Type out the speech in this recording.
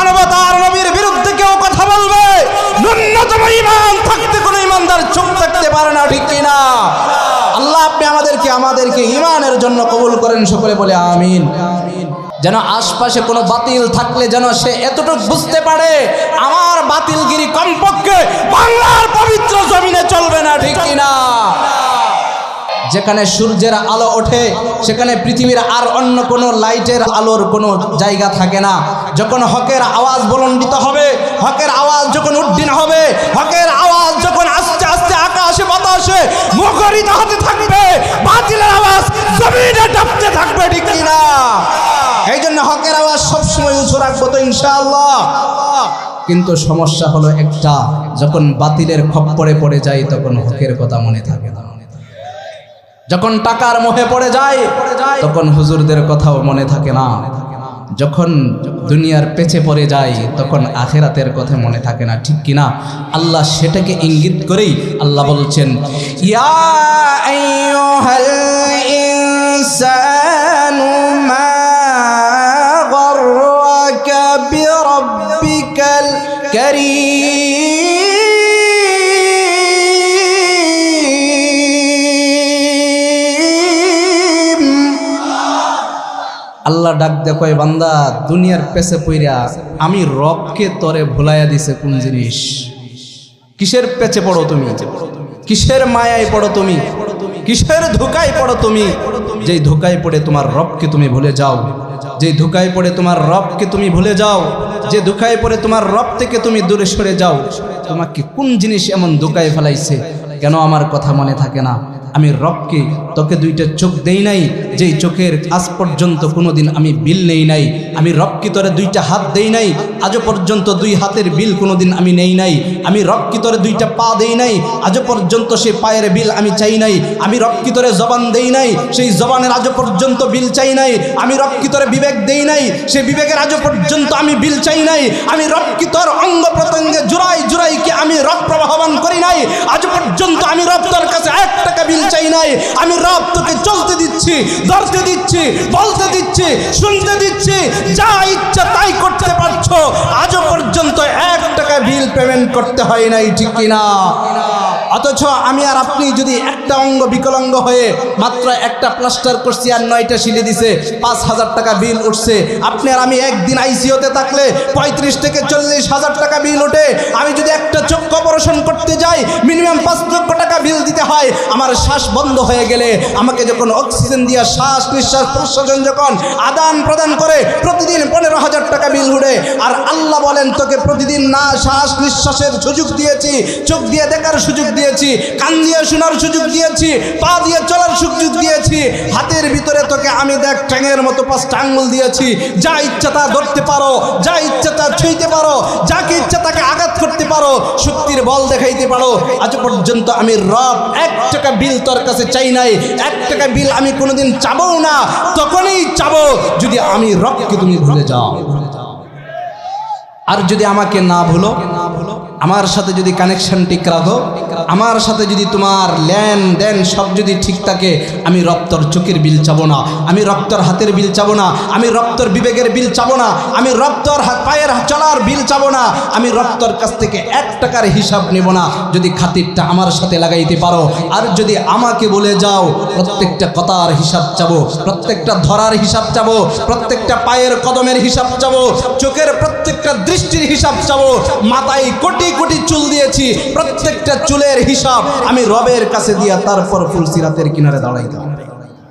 মানবতার নবীর বিরুদ্ধে কেউ কথা বলবে? ন্যূনতম ইমান থাকতে কোনো ইমানদার চুপ থাকতে পারে না, ঠিক কিনা? আল্লাহ আপনি আমাদেরকে আমাদেরকে ইমানের জন্য কবুল করেন, সকলে বলে আমিন। যেন আশপাশে কোনো বাতিল থাকলে যেন সে এতটুকু বুঝতে পারে, আমার বাতিলগিরি কমপক্ষে বাংলার পবিত্র জমিনে চলবে না, ঠিক কিনা? যেখানে সূর্যের আলো ওঠে, সেখানে পৃথিবীর আর অন্য কোনো লাইটের আলোর কোনো জায়গা থাকে না। যখন হকের আওয়াজ বলণ্ডিত হবে, হকের আওয়াজ যখন উড্ডিন হবে, হকের আওয়াজ যখন আস্তে আস্তে আকাশে বাতাসে মুখরিত হতে থাকবে, বাতিলের আওয়াজ জমিনে ডাবতে থাকবে, ঠিক কিনা? এই জন্য হকের আওয়াজ সবসময় উঁচু রাখব তো ইনশাআল্লাহ। কিন্তু সমস্যা হলো একটা, যখন বাতিলের খপ্পরে পড়ে যায় তখন হকের কথা মনে থাকে না। যখন টাকার মোহে পড়ে যায়, তখন হুজুরদের কথাও মনে থাকে না। যখন দুনিয়ার পেছে পড়ে যায়, তখন আখেরাতের কথা মনে থাকে না, ঠিক কিনা? আল্লাহ সেটাকে ইঙ্গিত করেই আল্লাহ বলছেন, ইয়া আল্লাহ ডাক দেখো বান্দা, দুনিয়ার পেছে পইরা আমি রবকে তরে ভুলাইয়া দিছে কোন জিনিস? কিসের পেছে পড়ো তুমি? কিসের মায়ায় পড়ো তুমি? কিসের ধোকায় পড়ো তুমি? যেই ধোকায় পড়ে তোমার রবকে তুমি ভুলে যাও। যে ধোকায় পড়ে তোমার রবকে তুমি ভুলে যাও। যে ধোকায় পড়ে তোমার রব থেকে তুমি দূরে সরে যাও। তোমাকে কোন জিনিস এমন ধোকায় ফেলাইছে? কেন আমার কথা মনে থাকে না? আমি রবকে, তোকে দুইটা চোখ দেই নাই, যেই চোখের আজ পর্যন্ত কোনোদিন আমি বিল নেই নাই। আমি রবকে তোরে দুইটা হাত দেই নাই আজও পর্যন্ত দুই হাতের বিল কোনোদিন আমি নেই নাই। আমি রবকে তোরে দুইটা পা দেই নাই আজও পর্যন্ত সে পায়ের বিল আমি চাই নাই। আমি রবকে তোরে জবান দেই নাই, সেই জবানের আজও পর্যন্ত বিল চাই নাই। আমি রবকে তোরে বিবেক দেই নাই সেই বিবেকের আজও পর্যন্ত আমি বিল চাই নাই। আমি রবকে তোর অঙ্গ প্রত্যঙ্গে জোড়াই জোড়াই কি আমি রব প্রবাহমান করি নাই? আজ পর্যন্ত আমি রব তোর কাছে এক টাকা বিল চাই নাই। আমি রব তোকে চলতে দিচ্ছি, ধরতে দিচ্ছি, বলতে দিচ্ছি, শুনতে দিচ্ছি, যা ইচ্ছা তাই করতে পারছ। আজও পর্যন্ত এক টাকা বিল পেমেন্ট করতে হয় নাই, ঠিক কিনা? অথচ আমি আর আপনি যদি একটা অঙ্গ বিকলাঙ্গ হয়ে মাত্র একটা প্লাস্টার করছি আর নয়টা শিলে দিছে, পাঁচ হাজার টাকা বিল উঠছে, আপনি আর আমি একদিন আইসিওতে থাকলে পঁয়ত্রিশ থেকে চল্লিশ হাজার টাকা বিল ওঠে আমি যদি একটা চক্ষু অপারেশন করতে যাই, মিনিমাম পাঁচ লক্ষ টাকা বিল দিতে হয়, আমার শ্বাস বন্ধ হয়ে গেলে আমাকে যখন অক্সিজেন দিয়ে শ্বাস নিঃশ্বাস প্রশ্বাসন যখন আদান প্রদান করে, প্রতিদিন পনেরো হাজার টাকা বিল উঠে। আর আল্লাহ বলেন, তোকে প্রতিদিন না শ্বাস নিঃশ্বাসের সুযোগ দিয়েছি, চোখ দিয়ে দেখার সুযোগ দিয়েছি, কান দিয়ে শোনার সুযোগ দিয়েছি, পা দিয়ে চলার সুযোগ দিয়েছি, হাতের ভিতরে তোকে আমি দেখ ট্যাঙের মতো পাঁচটা আঙ্গুল দিয়েছি। যা ইচ্ছা তা ধরতে পারো, যা ইচ্ছা তা ছুঁইতে পারো, যাকে ইচ্ছা তাকে আঘাত করতে পারো, শক্তির বল দেখাইতে পারো। আজ পর্যন্ত আমি রব, এক টাকা বিল তোর কাছে চাই নাই, এক টাকা বিল আমি কোনোদিন চাবও না, তখনই চাবো, যদি আমি রবকে তুমি ভুলে যাও। আর যদি আমাকে না ভুলো আমার সাথে যদি কানেকশন ঠিক রাখো, আমার সাথে যদি তোমার লেন দেন সব যদি ঠিক থাকে, আমি রক্তর চোখের বিল চাবো না, আমি রক্তর হাতের বিল চাবো না, আমি রক্তর বিবেকের বিল চাবো না, আমি রক্তর হাত পায়ের চলার বিল চাবো না, আমি রক্তর কাছ থেকে এক টাকার হিসাব নেব না, যদি খাতিরটা আমার সাথে লাগাইতে পারো, আর যদি আমাকে বলে যাও, প্রত্যেকটা কথার হিসাব চাবো, প্রত্যেকটা ধরার হিসাব চাবো, প্রত্যেকটা পায়ের কদমের হিসাব চাবো, চোখের প্রত্যেকটা দৃষ্টির হিসাব চাবো, মাথায় কোটি চুল দিয়েছি প্রত্যেকটা চুলের হিসাব আমি রবের কাছে দিয়া তারপর ফুলসিরাতের কিনারে দাঁড়াইতাম